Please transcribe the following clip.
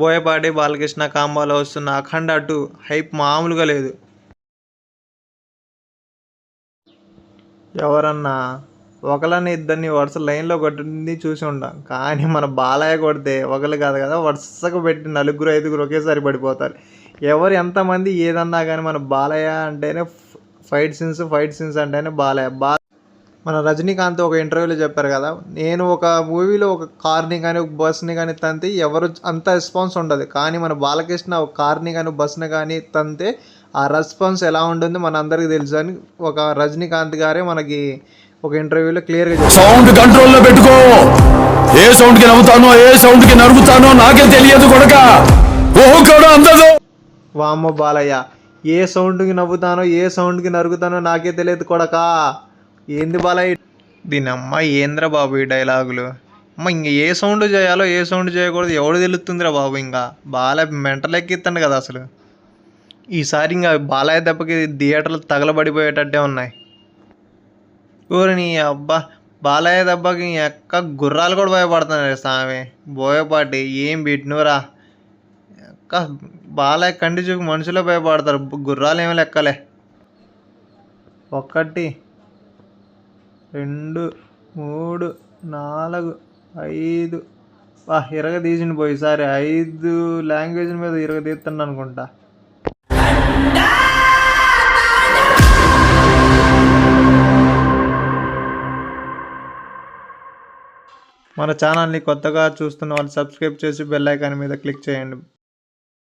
బోయపాటి బాలకృష్ణ కాంబోలో వస్తున్న అఖండ two hype మామూలుగా లేదు. ఎవరన్నా ఒకళ్ళని ఇద్దరిని వరుస లైన్లో కొట్టింది చూసి ఉంటాం కానీ మన బాలయ్య కొడితే ఒకళ్ళు కాదు కదా వరుసగా పెట్టి నలుగురు ఐదుగురు ఒకేసారి పడిపోతారు. ఎవరు ఎంతమంది ఏదన్నా కానీ మన బాలయ్య అంటేనే ఫైట్ సీన్స్ ఫైట్ సీన్స్ అంటేనే బాలయ్య. బా మన రజనీకాంత్ ఒక ఇంటర్వ్యూలో చెప్పారు కదా నేను ఒక మూవీలో ఒక కార్ని కానీ ఒక బస్ని కానీ తంతే ఎవరు అంత రెస్పాన్స్ ఉండదు. కానీ మన బాలకృష్ణ ఒక కార్ని కానీ బస్ని కానీ తంతే ఆ రెస్పాన్స్ ఎలా ఉంటుంది మన అందరికీ తెలుసు అని ఒక రజనీకాంత్ గారే మనకి ఒక ఇంటర్వ్యూలో క్లియర్గా సౌండ్ కంట్రోల్లో పెట్టుకో. ఏ సౌండ్కి నవ్వుతానో ఏ సౌండ్కి నరుగుతానో నాకే తెలియదు కొడక. అందదు. వామ్మో బాలయ్య ఏ సౌండ్కి నవ్వుతానో ఏ సౌండ్కి నరుగుతానో నాకే తెలియదు కొడకా. ఏంది బాలయ్య? దీని అమ్మ ఏంద్రా బాబు ఈ డైలాగులు? అమ్మ ఇంక ఏ సౌండ్ చేయాలో ఏ సౌండ్ చేయకూడదు ఎవడు తెలుస్తుందిరా బాబు ఇంకా? బాలయ్య మెంటలెక్కిస్తాను కదా అసలు. ఈసారి ఇంకా బాలయ్య దెబ్బకి థియేటర్లు తగలబడిపోయేటట్టే ఉన్నాయి. ఊరిని అబ్బా బాలయ్య దెబ్బకి ఎక్క గుర్రాలు కూడా భయపడుతున్నాయి స్వామి బోయపాటి ఏం బిట్నురా? ఎక్క బాలయ్య కంటి చూపు మనుషులే భయపడతారు గుర్రాలు ఏమీ లెక్కలే. ఒకటి రెండు మూడు నాలుగు ఐదు. ఇరగ తీసిండు పోయి ఈసారి. ఐదు లాంగ్వేజ్ మీద ఇరగ తీస్తాను అనుకుంటా. మన ఛానల్ని కొత్తగా చూస్తున్న వాళ్ళు సబ్స్క్రైబ్ చేసి బెల్ ఐకాన్ మీద క్లిక్ చేయండి.